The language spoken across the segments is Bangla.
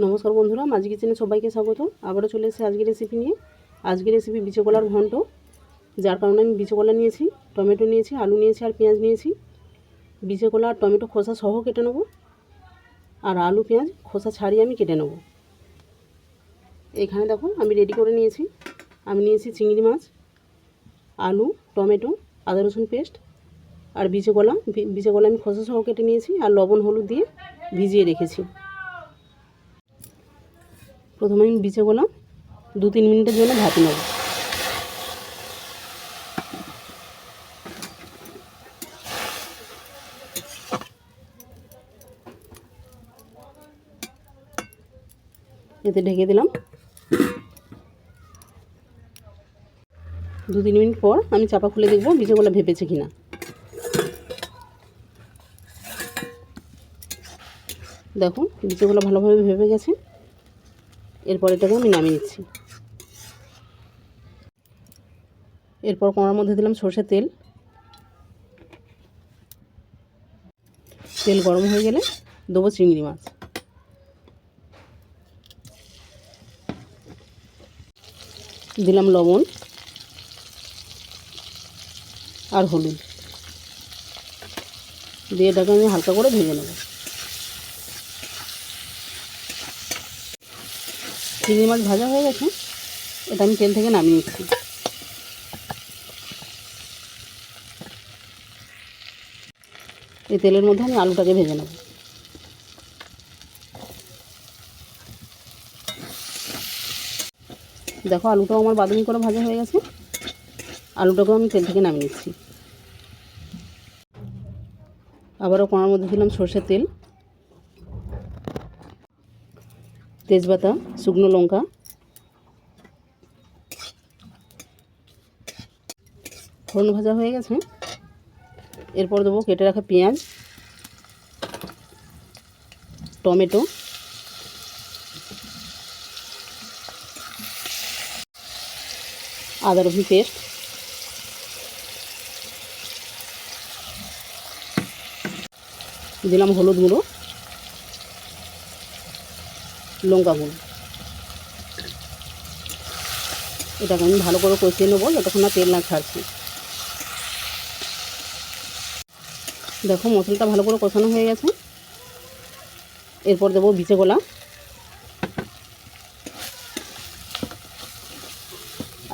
নমস্কার বন্ধুরা মাঝি কিচেনে সবাইকে স্বাগত। আবারও চলে এসেছি আজকের রেসিপি নিয়ে। আজকের রেসিপি বিচকলার ঘন্ট। যার কারণে আমি বিচকলা নিয়েছি, টমেটো নিয়েছি, আলু নিয়েছি আর পেঁয়াজ নিয়েছি। বিচে কলা আর টমেটো, খোসা সহ কেটে নেব। আর আলু, পেঁয়াজ, খোসা ছাড়িয়ে আমি কেটে নেব। এখানে দেখো, আমি রেডি করে নিয়েছি। আমি নিয়েছি চিংড়ি মাছ, আলু, টমেটো, আদা রসুন পেস্ট আর বিচে কলা বি- বিচে কলা আমি খোসা সহ কেটে নিয়েছি আর লবণ, হলুদ দিয়ে ভিজিয়ে রেখেছি। প্রথমে আমি বিচেগুলো দু তিন মিনিটের জন্য ভাতে নেব। এতে ঢেকে দিলাম। দু তিন মিনিট পর আমি চাপা খুলে দেখব বীজগুলো ভেপেছে কিনা। দেখো বীজগুলো ভালোভাবে ভেপে গেছে। এরপর এটাকে আমি নামিয়ে নিচ্ছি। এরপর কড়ার মধ্যে দিলাম সর্ষের তেল। তেল গরম হয়ে গেলে দেবো চিংড়ি মাছ। দিলাম লবণ আর হলুদ। দিয়ে এটাকে আমি হালকা করে ভেজে নেব। চিংড়ি মাছ ভাজা হয়ে গেছে, এটা আমি তেল থেকে নামিয়ে নিচ্ছি। এই তেলের মধ্যে আমি আলুটাকে ভেজে নেব। দেখো, আলুটাও আমার বাদামি করে ভাজা হয়ে গেছে। আলুটাকেও আমি তেল থেকে নামিয়ে নিচ্ছি। আবারও কড়ার মধ্যে দিলাম সর্ষের তেল। তেজপাতা, শুকনো লঙ্কা। ফোড়ন ভাজা হয়ে গেছে। এরপর দেবো কেটে রাখা পেঁয়াজ, টমেটো। আদা, রসুন পেস্ট। দিলাম হলুদ গুঁড়ো। লঙ্কা গুঁড়ো। এটাকে আমি ভালো করে কষিয়ে নেব, যতক্ষণ না তেল না ছাড়ছে। দেখো, মশলাটা ভালো করে কষানো হয়ে গেছে। এরপর দেবো বিচে গোলা।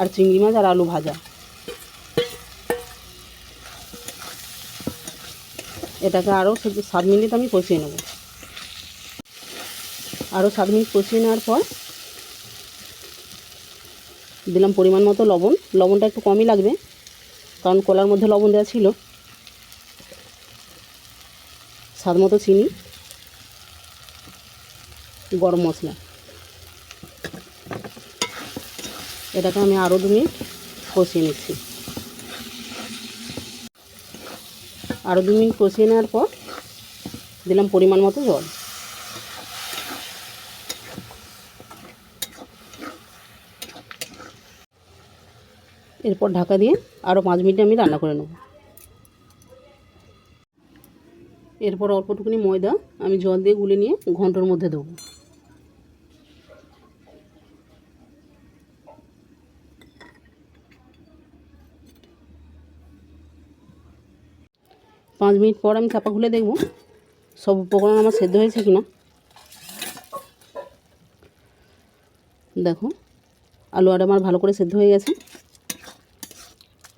আর চিংড়ি মাছ আর আলু ভাজা। এটাকে আরও সাত মিনিট আমি কষিয়ে নেব। আরও সাত মিনিট কষিয়ে নেওয়ার পর দিলাম পরিমাণ মতো লবণ। লবণটা একটু কমই লাগবে, কারণ কলার মধ্যে লবণ দেওয়া ছিল। স্বাদ মতো চিনি, গরম মশলা। এটাকে আমি আরও দু মিনিট কষিয়ে নিচ্ছি। আরও দু মিনিট কষিয়ে নেওয়ার পর দিলাম পরিমাণ মতো জল। এরপর ঢাকা দিয়ে আরও পাঁচ মিনিট আমি রান্না করে নেব। এরপর অল্পটুকুনি ময়দা আমি জল দিয়ে গুলে নিয়ে ঘণ্টার মধ্যে দেবো। পাঁচ মিনিট পর আমি চাপা খুলে দেখব সব উপকরণ আমার সেদ্ধ হয়েছে কিনা। দেখো আলু আর আমার ভালো করে সেদ্ধ হয়ে গেছে।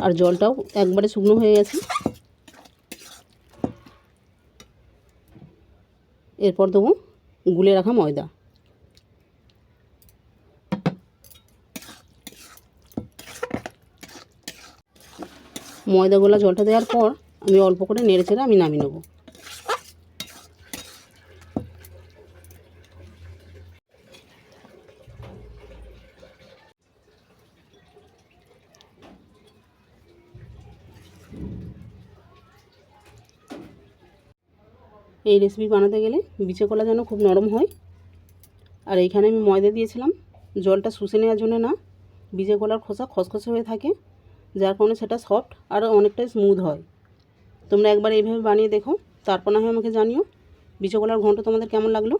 আর জলটাও একবারে শুকনো হয়ে গেছে। এরপর দেবো গুলে রাখা ময়দা। ময়দা গোলা জলটা দেওয়ার পর আমি অল্প করে নেড়ে চেড়ে আমি নামিয়ে নেব। এই রেসিপি বানাতে গেলে বিচে কলা যেন খুব নরম হয়। আর এইখানে আমি ময়দা দিয়েছিলাম। জলটা শুষে নেওয়ার জন্য না, বিচে কলার খোসা খসখসে হয়ে থাকে, যার কারণে সেটা সফট আর অনেকটাই স্মুথ হয়। তোমরা একবার এইভাবে বানিয়ে দেখো, তারপর না হয় আমাকে জানিও। বিচে কলার ঘন্ট তোমাদের কেমন লাগল?